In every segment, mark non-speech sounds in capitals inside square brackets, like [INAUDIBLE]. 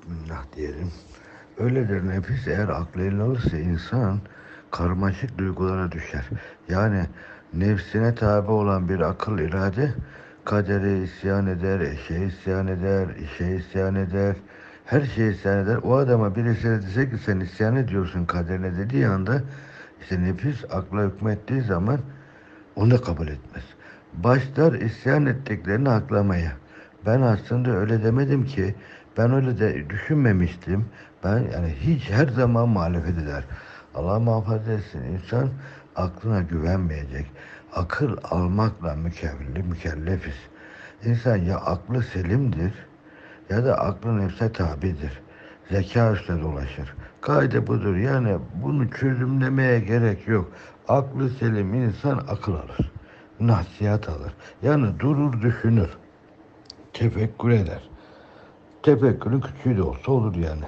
Bismillah diyelim. Öyledir nefis eğer aklı eline alırsa insan karmaşık duygulara düşer. Yani nefsine tabi olan bir akıl irade kadere isyan eder, eşe isyan eder, işe isyan eder, her şeye isyan eder. O adama birisi dese ki sen isyan ediyorsun kaderine dediği anda işte nefis akla hükmettiği zaman onu kabul etmez. Başlar isyan ettiklerini aklamaya. Ben aslında öyle demedim ki. Ben öyle de düşünmemiştim. Ben yani hiç her zaman muhalefet eder. Allah muhafaza etsin. İnsan aklına güvenmeyecek. Akıl almakla mükellef, mükellefiz. İnsan ya aklı selimdir ya da aklı nefse tabidir. Zeka üstüne dolaşır. Kaide budur. Yani bunu çözümlemeye gerek yok. Aklı selim insan akıl alır. Nasihat alır. Yani durur düşünür. Tefekkür eder. Tefekkürün küçüğü de olsa olur yani.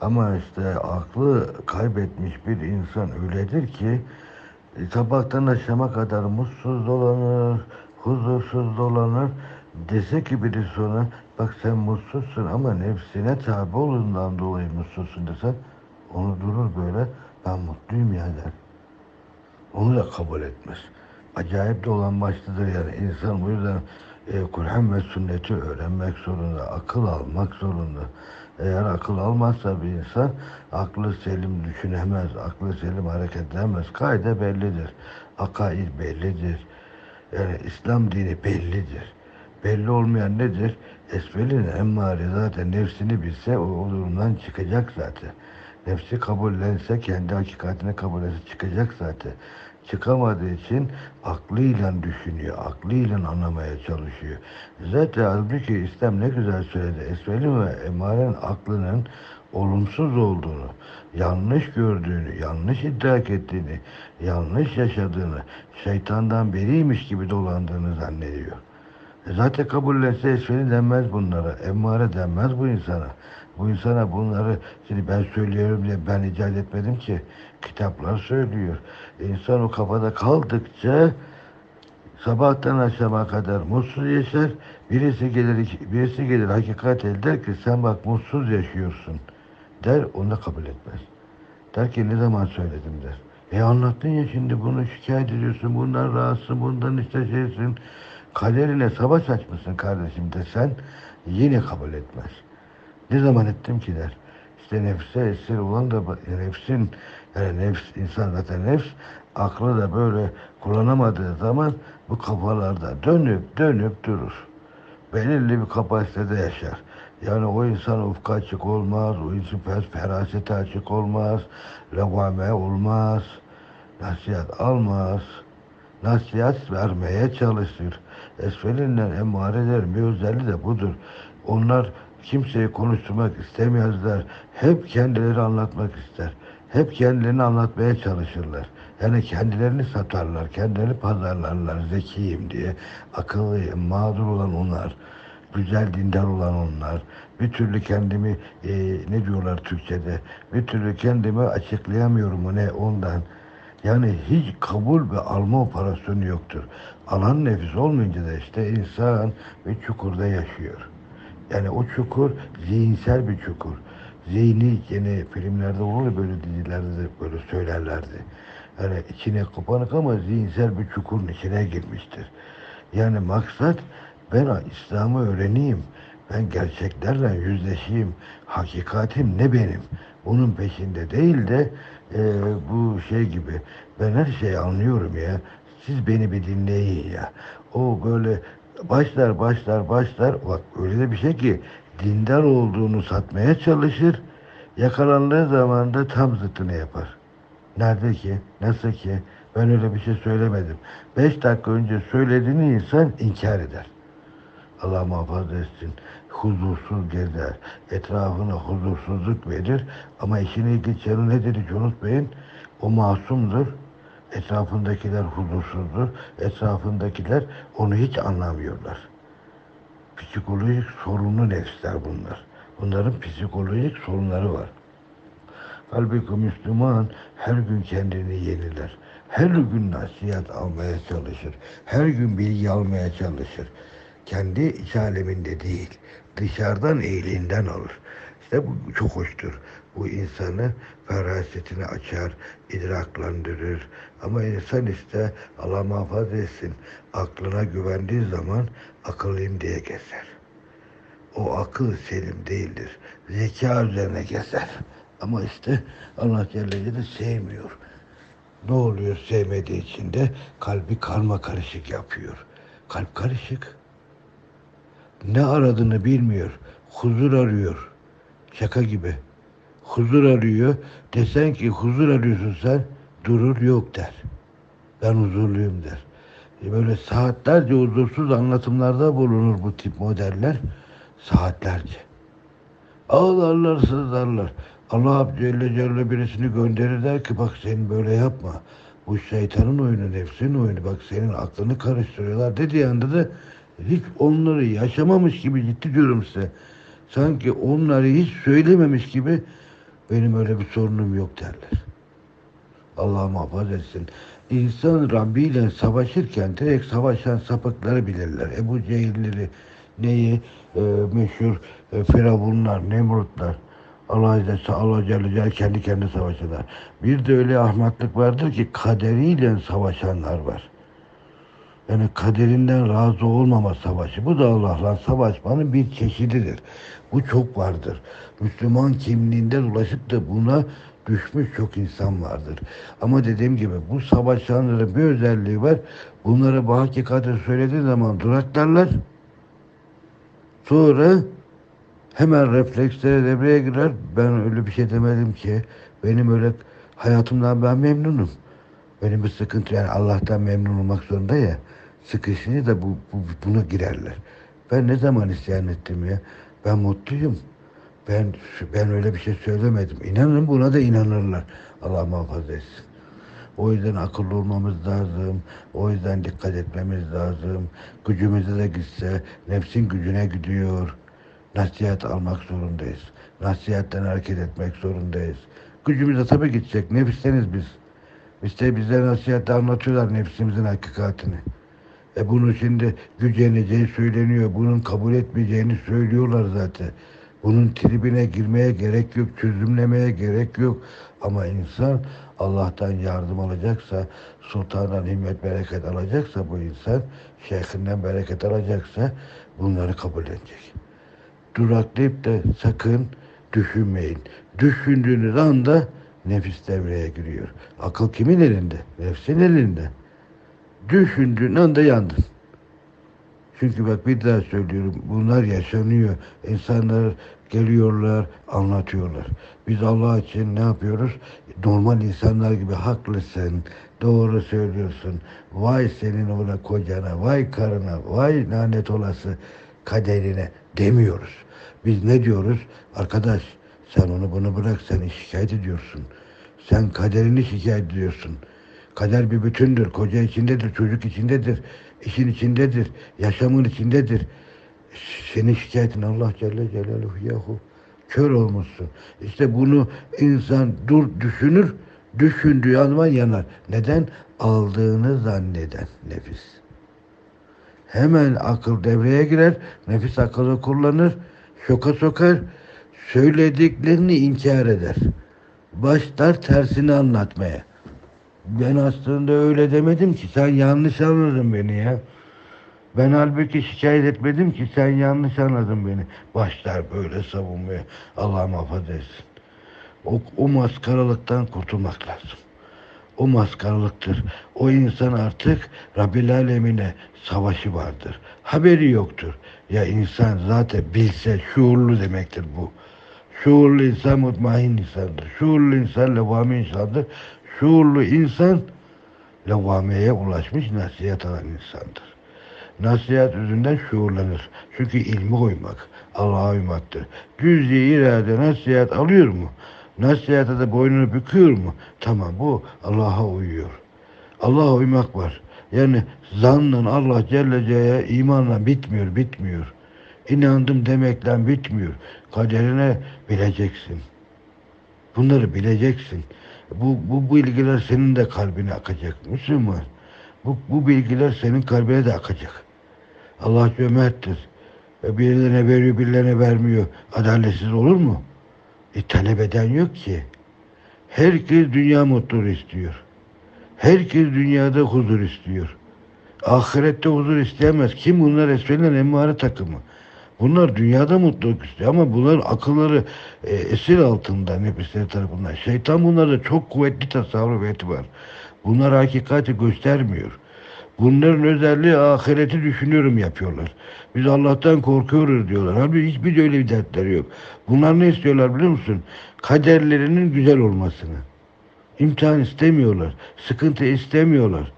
Ama işte aklı kaybetmiş bir insan öyledir ki e, sabahtan akşama kadar mutsuz dolanır, huzursuz dolanır. Dese ki biri sonra bak sen mutsuzsun ama nefsine tabi olduğundan dolayı mutsuzsun desen onu durur böyle ben mutluyum ya der. Onu da kabul etmez. Acayip de olan başlıdır yani insan bu yüzden e, Kur'an ve sünneti öğrenmek zorunda, akıl almak zorunda. Eğer akıl almazsa bir insan aklı selim düşünemez, aklı selim hareket edemez. Kaide bellidir. Akaid bellidir. Yani İslam dini bellidir. Belli olmayan nedir? Esvelin emmari zaten nefsini bilse o, o durumdan çıkacak zaten. Nefsi kabullense kendi hakikatini kabul etse çıkacak zaten. Çıkamadığı için aklıyla düşünüyor, aklıyla anlamaya çalışıyor. Zaten halbuki İslam ne güzel söyledi. Esvelin ve emarenin aklının olumsuz olduğunu, yanlış gördüğünü, yanlış idrak ettiğini, yanlış yaşadığını, şeytandan beriymiş gibi dolandığını zannediyor. E Zaten kabullense esferi denmez bunlara. Emmare denmez bu insana. Bu insana bunları şimdi ben söylüyorum diye ben icat etmedim ki. Kitaplar söylüyor. İnsan o kafada kaldıkça sabahtan akşama kadar mutsuz yaşar. Birisi gelir, birisi gelir hakikat el der ki sen bak mutsuz yaşıyorsun der onu da kabul etmez. Der ki ne zaman söyledim der. E anlattın ya şimdi bunu şikayet ediyorsun, bundan rahatsın, bundan işte şeysin. Kaderine savaş açmışsın kardeşim desen yine kabul etmez. Ne zaman ettim ki der. İşte nefse esir olan da nefsin yani nefs insan zaten nefs aklı da böyle kullanamadığı zaman bu kafalarda dönüp dönüp durur. Belirli bir kapasitede yaşar. Yani o insan ufka açık olmaz, o insan ferasete açık olmaz, levame olmaz, nasihat almaz, nasihat vermeye çalışır. Esfelinden emarelerin bir özelliği de budur. Onlar kimseyi konuşturmak istemezler. Hep kendileri anlatmak ister. Hep kendilerini anlatmaya çalışırlar. Yani kendilerini satarlar, kendilerini pazarlarlar zekiyim diye. Akıllıyım, mağdur olan onlar. Güzel dindar olan onlar. Bir türlü kendimi e, ne diyorlar Türkçe'de? Bir türlü kendimi açıklayamıyorum ne ondan. Yani hiç kabul ve alma operasyonu yoktur. Alan nefis olmayınca da işte insan bir çukurda yaşıyor. Yani o çukur zihinsel bir çukur. Zihni yine filmlerde olur böyle dizilerde de böyle söylerlerdi. Yani içine kapanık ama zihinsel bir çukurun içine girmiştir. Yani maksat ben İslam'ı öğreneyim. Ben gerçeklerle yüzleşeyim. Hakikatim ne benim? Bunun peşinde değil de e, bu şey gibi ben her şeyi anlıyorum ya. Siz beni bir dinleyin ya. O böyle başlar başlar başlar bak öyle de bir şey ki dindar olduğunu satmaya çalışır. Yakalandığı zaman da tam zıttını yapar. Nerede ki? Nasıl ki? Ben öyle bir şey söylemedim. Beş dakika önce söylediğini insan inkar eder. Allah muhafaza etsin. Huzursuz gezer. Etrafına huzursuzluk verir. Ama işin ilginç yanı ne dedi Cunut Bey'in? O masumdur. Etrafındakiler huzursuzdur. Etrafındakiler onu hiç anlamıyorlar. Psikolojik sorunlu nefsler bunlar. Bunların psikolojik sorunları var. Halbuki Müslüman her gün kendini yeniler. Her gün nasihat almaya çalışır. Her gün bilgi almaya çalışır. Kendi iç aleminde değil, dışarıdan iyiliğinden alır. İşte bu çok hoştur. Bu insanı ferasetini açar, idraklandırır. Ama insan işte Allah muhafaza etsin. Aklına güvendiği zaman akıllıyım diye gezer. O akıl selim değildir. Zeka üzerine gezer. Ama işte Allah Celle Celle sevmiyor. Ne oluyor sevmediği için de kalbi karma karışık yapıyor. Kalp karışık. Ne aradığını bilmiyor. Huzur arıyor. Şaka gibi. Huzur arıyor. Desen ki huzur arıyorsun sen. Durur yok der. Ben huzurluyum der. E Böyle saatlerce huzursuz anlatımlarda bulunur bu tip modeller. Saatlerce. Ağlarlar, sızlarlar. Allah Celle Celle birisini gönderir der ki bak sen böyle yapma. Bu şeytanın oyunu, nefsin oyunu. Bak senin aklını karıştırıyorlar dediği anda da hiç onları yaşamamış gibi ciddi diyorum size. Sanki onları hiç söylememiş gibi benim öyle bir sorunum yok derler. Allah muhafaza etsin. İnsan Rabbi ile savaşırken direkt savaşan sapıkları bilirler. Ebu Cehilleri, neyi e, meşhur e, Firavunlar, Nemrutlar. Allah Azze Allah Celle Celle kendi kendine savaşırlar. Bir de öyle ahmaklık vardır ki kaderiyle savaşanlar var. Yani kaderinden razı olmama savaşı. Bu da Allah'la savaşmanın bir çeşididir. Bu çok vardır. Müslüman kimliğinde dolaşıp da buna düşmüş çok insan vardır. Ama dediğim gibi bu savaşanların bir özelliği var. Bunlara bu hakikati söylediği zaman duraklarlar. Sonra hemen refleksleri devreye girer. Ben öyle bir şey demedim ki. Benim öyle hayatımdan ben memnunum. Benim bir sıkıntı yani Allah'tan memnun olmak zorunda ya. Sıkışınca da bu, bu buna girerler. Ben ne zaman isyan ettim ya? Ben mutluyum. Ben ben öyle bir şey söylemedim. İnanın buna da inanırlar. Allah muhafaza etsin. O yüzden akıllı olmamız lazım. O yüzden dikkat etmemiz lazım. Gücümüze de gitse nefsin gücüne gidiyor. Nasihat almak zorundayız. Nasihatten hareket etmek zorundayız. Gücümüze tabii gidecek. Nefisteniz biz. İşte bize nasihatte anlatıyorlar nefsimizin hakikatini. E bunu şimdi güceneceği söyleniyor. Bunun kabul etmeyeceğini söylüyorlar zaten. Bunun tribine girmeye gerek yok, çözümlemeye gerek yok. Ama insan Allah'tan yardım alacaksa, sultandan himmet bereket alacaksa bu insan, şeyhinden bereket alacaksa bunları kabul edecek. Duraklayıp da sakın düşünmeyin. Düşündüğünüz anda nefis devreye giriyor. Akıl kimin elinde? Nefsin elinde. Düşündüğün anda yandın. Çünkü bak bir daha söylüyorum. Bunlar yaşanıyor. İnsanlar geliyorlar, anlatıyorlar. Biz Allah için ne yapıyoruz? Normal insanlar gibi haklısın, doğru söylüyorsun. Vay senin ona kocana, vay karına, vay lanet olası kaderine demiyoruz. Biz ne diyoruz? Arkadaş sen onu bunu bırak, sen şikayet ediyorsun. Sen kaderini şikayet ediyorsun. Kader bir bütündür. Koca içindedir, çocuk içindedir, işin içindedir, yaşamın içindedir. Senin şikayetin Allah Celle Celaluhu yahu. Kör olmuşsun. İşte bunu insan dur düşünür, düşündüğü zaman yanar. Neden? Aldığını zanneden nefis. Hemen akıl devreye girer, nefis akıllı kullanır, şoka sokar, söylediklerini inkar eder. Başlar tersini anlatmaya. Ben aslında öyle demedim ki sen yanlış anladın beni ya. Ben halbuki şikayet etmedim ki sen yanlış anladın beni. Başlar böyle savunmaya. Allah etsin. O, o maskaralıktan kurtulmak lazım. O maskaralıktır. O insan artık Rabbil Alemine savaşı vardır. Haberi yoktur. Ya insan zaten bilse şuurlu demektir bu. Şuurlu insan mutmain insandır. Şuurlu insan levvami insandır. Şuurlu insan levvameye ulaşmış nasihat alan insandır. Nasihat yüzünden şuurlanır. Çünkü ilmi uymak, Allah'a uymaktır. Cüz-i irade nasihat alıyor mu? Nasihata da boynunu büküyor mu? Tamam bu Allah'a uyuyor. Allah'a uymak var. Yani zannın Allah Celle Celle'ye imanla bitmiyor, bitmiyor. İnandım demekle bitmiyor. Kaderine bileceksin. Bunları bileceksin. Bu, bu bilgiler senin de kalbine akacak. Müslüman. Bu, bu bilgiler senin kalbine de akacak. Allah cömerttir. E, Birilerine veriyor, birilerine vermiyor. Adaletsiz olur mu? E, talep eden yok ki. Herkes dünya mutluluğu istiyor. Herkes dünyada huzur istiyor. Ahirette huzur isteyemez. Kim bunlar? Esfeler emmare takımı. Bunlar dünyada mutluluk istiyor ama bunlar akılları e, esir altında nefisleri tarafından. Şeytan bunlarda çok kuvvetli tasarruf var. Bunlar hakikati göstermiyor. Bunların özelliği ahireti düşünüyorum yapıyorlar. Biz Allah'tan korkuyoruz diyorlar. Halbuki hiçbir de öyle bir dertleri yok. Bunlar ne istiyorlar biliyor musun? Kaderlerinin güzel olmasını. İmtihan istemiyorlar. Sıkıntı istemiyorlar.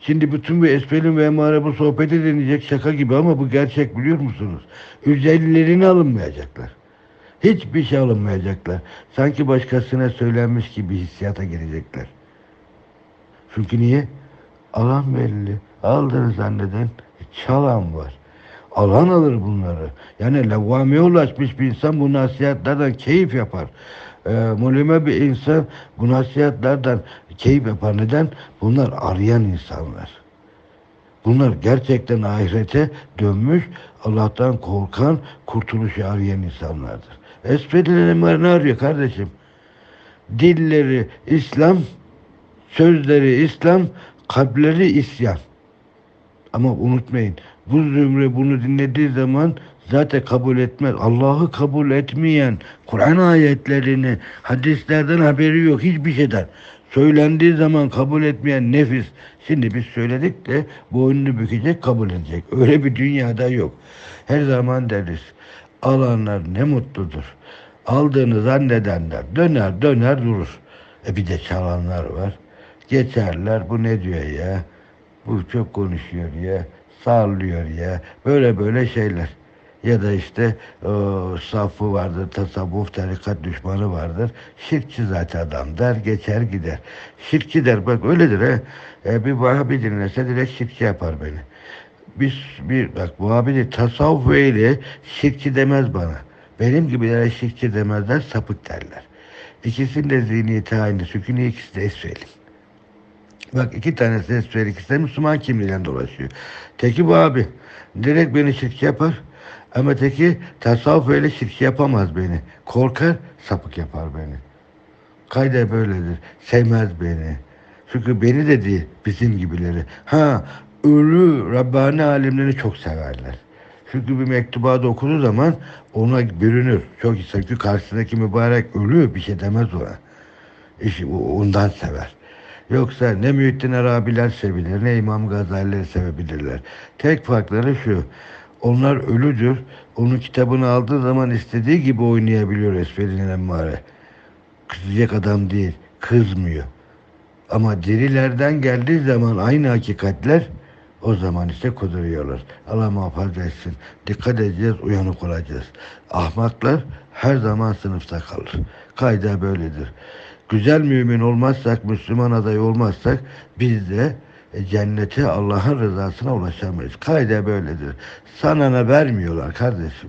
Şimdi bütün bu esfelin ve emare bu sohbeti denilecek şaka gibi ama bu gerçek biliyor musunuz? Üzerlerini alınmayacaklar. Hiçbir şey alınmayacaklar. Sanki başkasına söylenmiş gibi hissiyata girecekler. Çünkü niye? Alan belli. Aldığını zanneden çalan var. Alan alır bunları. Yani levvamiye ulaşmış bir insan bu nasihatlerden keyif yapar. Ee, mulime bir insan bu nasihatlerden keyif yapar. Neden? Bunlar arayan insanlar. Bunlar gerçekten ahirete dönmüş, Allah'tan korkan, kurtuluşu arayan insanlardır. Esfedilen ne arıyor kardeşim? Dilleri İslam, sözleri İslam, kalpleri isyan. Ama unutmayın, bu zümre bunu dinlediği zaman zaten kabul etmez. Allah'ı kabul etmeyen, Kur'an ayetlerini, hadislerden haberi yok, hiçbir şeyden. Söylendiği zaman kabul etmeyen nefis. Şimdi biz söyledik de boynunu bükecek, kabul edecek. [LAUGHS] Öyle bir dünyada yok. Her zaman deriz. Alanlar ne mutludur. Aldığını zannedenler döner döner durur. E bir de çalanlar var. Geçerler bu ne diyor ya? Bu çok konuşuyor ya. Sağlıyor ya. Böyle böyle şeyler. Ya da işte o, safı vardır, tasavvuf, tarikat düşmanı vardır. Şirkçi zaten adam der, geçer gider. Şirkçi der, bak öyledir he. E, bir Vahabi dinlese direkt şirkçi yapar beni. Biz bir bak Vahabi değil, tasavvuf ehli şirkçi demez bana. Benim gibilere şirkçi demezler, sapık derler. İkisinin de zihniyeti aynı. Çünkü ikisi de esfelin. Bak iki tane ses ver ikisi de Müslüman kimliğiyle dolaşıyor. Teki bu abi. Direkt beni şirk yapar. Ama teki tasavvuf öyle şirk yapamaz beni. Korkar sapık yapar beni. Kayda böyledir. Sevmez beni. Çünkü beni de değil bizim gibileri. Ha ölü Rabbani alimleri çok severler. Çünkü bir mektubat okuduğu zaman ona bürünür. Çok çünkü karşısındaki mübarek ölü bir şey demez ona. İşte ondan sever. Yoksa ne Mühittin Arabiler sevilir ne İmam Gazali'leri sevebilirler. Tek farkları şu. Onlar ölüdür. Onun kitabını aldığı zaman istediği gibi oynayabiliyor Esfelin Emmare. Kızacak adam değil. Kızmıyor. Ama dirilerden geldiği zaman aynı hakikatler o zaman ise kuduruyorlar. Allah muhafaza etsin. Dikkat edeceğiz, uyanık olacağız. Ahmaklar her zaman sınıfta kalır. Kayda böyledir. Güzel mümin olmazsak, Müslüman adayı olmazsak biz de cennete Allah'ın rızasına ulaşamayız. Kayda böyledir. Sana ne vermiyorlar kardeşim.